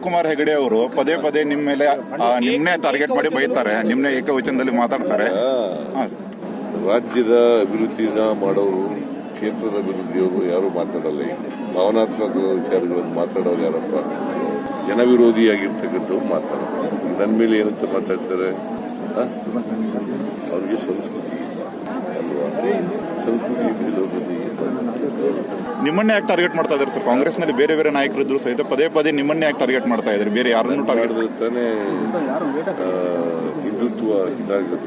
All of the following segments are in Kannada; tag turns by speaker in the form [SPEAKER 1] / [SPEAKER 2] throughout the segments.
[SPEAKER 1] ಕುಮಾರ್ ಹೆಗಡೆ ಅವರು ಪದೇ ಪದೇ ನಿಮ್ಮ ಮೇಲೆ ಆ, ನಿಮ್ನೆ ಟಾರ್ಗೆಟ್ ಮಾಡಿ ಬೈತಾರೆ. ನಿಮ್ನೆ ಏಕವಚನದಲ್ಲಿ ಮಾತಾಡ್ತಾರೆ. ಹಾ,
[SPEAKER 2] ರಾಜ್ಯದ ಅಭಿವೃದ್ಧಿನ ಮಾಡೋರು ಕ್ಷೇತ್ರದ ಅಭಿವೃದ್ಧಿಯವರು ಯಾರು ಮಾತಾಡಲ್ಲ ಈಗ ಭಾವನಾತ್ಮಕ ವಿಚಾರಗಳನ್ನು ಮಾತಾಡೋರು ಯಾರಪ್ಪ? ಜನವಿರೋಧಿಯಾಗಿರ್ತಕ್ಕಂಥವ್ರು ಮಾತಾಡೋದು ನನ್ನ ಮೇಲೆ ಏನಂತ ಮಾತಾಡ್ತಾರೆ? ಆ?
[SPEAKER 1] ನಿಮ್ಮನ್ನೇ ಯಾಕೆ ಟಾರ್ಗೆಟ್ ಮಾಡ್ತಾ ಇದ್ದಾರೆ ಸರ್ ಕಾಂಗ್ರೆಸ್ನಲ್ಲಿ ಬೇರೆ ಬೇರೆ ನಾಯಕರಿದ್ರು ಸಹಿತ ಪದೇ ಪದೇ ನಿಮ್ಮನ್ನೇ ಯಾಕೆ ಟಾರ್ಗೆಟ್ ಮಾಡ್ತಾ ಇದ್ದಾರೆ? ಬೇರೆ ಯಾರನ್ನು ಟಾರ್ಗೆಟ್
[SPEAKER 2] ತಾನೇ ಹಿಂದುತ್ವ ಇದಾಗದು.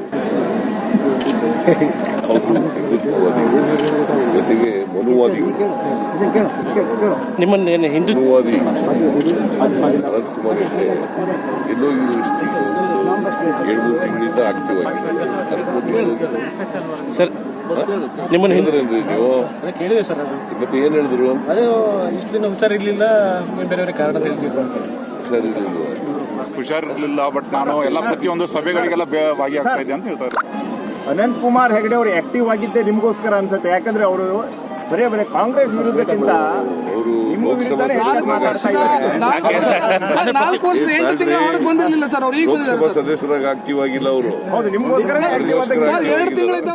[SPEAKER 2] ಅವರು ಹಿಂದುತ್ವವಾದಿಗಳು ಜೊತೆಗೆ ಮನುವಾದಿಗಳು
[SPEAKER 3] ನಿಮ್ಮನ್ನೇನು ಹಿಂದೂ
[SPEAKER 2] ಮನುವಾದಿ. ಕುಮಾರ್ ಹೆಗಡೆ ಎಲ್ಲೋ ಯೂನಿವರ್ಸಿಟಿ ಎರಡು ಮೂರು ತಿಂಗಳಿಂದ ಆಕ್ಟಿವ್ ಆಗಿದೆ.
[SPEAKER 3] ಸರ್ ನಿಮ್ಮನ್ನು
[SPEAKER 2] ಹಿಂದ್ರಿ ನೀವು
[SPEAKER 3] ಕೇಳಿದೆ ಸರ್ ಅದು.
[SPEAKER 2] ಮತ್ತೆ ಏನ್ ಹೇಳಿದ್ರು?
[SPEAKER 3] ಅದು ಇಷ್ಟು ದಿನ ಹುಷಾರಿರ್ಲಿಲ್ಲ ಬೇರೆ ಬೇರೆ ಕಾರಣ ಹೇಳ್ತಿದ್ರು ಅಂತ.
[SPEAKER 2] ಹುಷಾರಿರ್ಲಿಲ್ವಾ
[SPEAKER 1] ಹುಷಾರಿರ್ಲಿಲ್ಲ ಬಟ್ ನಾನು ಎಲ್ಲ ಪ್ರತಿಯೊಂದು ಸಭೆಗಳಿಗೆಲ್ಲ ಬೇ- ಆಗ್ತಾ ಇದ್ದೆ ಅಂತ ಹೇಳ್ತಾರೆ.
[SPEAKER 4] ಅನಂತ್ ಕುಮಾರ್ ಹೆಗಡೆ ಅವರು ಆಕ್ಟಿವ್ ಆಗಿದ್ದೆ ನಿಮ್ಗೋಸ್ಕರ ಅನ್ಸುತ್ತೆ. ಯಾಕಂದ್ರೆ ಅವರು ಬರೇ ಬರೇ ಕಾಂಗ್ರೆಸ್ ವಿರುದ್ಧಕ್ಕಿಂತ
[SPEAKER 2] ಅವರು
[SPEAKER 4] ನಿಮ್ಮ
[SPEAKER 2] ಲೋಕಸಭಾ
[SPEAKER 4] ವಿರುದ್ಧನೇ ಹೆಚ್ಚು ಮಾತಾಡ್ತಾ ಇದ್ದಾರೆ?
[SPEAKER 5] ನಾಲ್ಕು ವರ್ಷದ ಎಂಟು ತಿಂಗಳ ಹೊರಗೆ ಬಂದಿರಲಿಲ್ಲ ಸರ್ ಅವ್ರು ಈಗ ಬಂದಿದ್ದಾರೆ
[SPEAKER 2] ಸದಸ್ಯರಾಗಿ ಆಕ್ಟಿವ್ ಆಗಿಲ್ಲ ಅವರು.
[SPEAKER 4] ಹೌದು ನಿಮ್ಗೋಸ್ಕರ
[SPEAKER 2] ಅದಕ್ಕೋಸ್ಕರ
[SPEAKER 5] ಎರಡು ತಿಂಗಳಿದ್ದ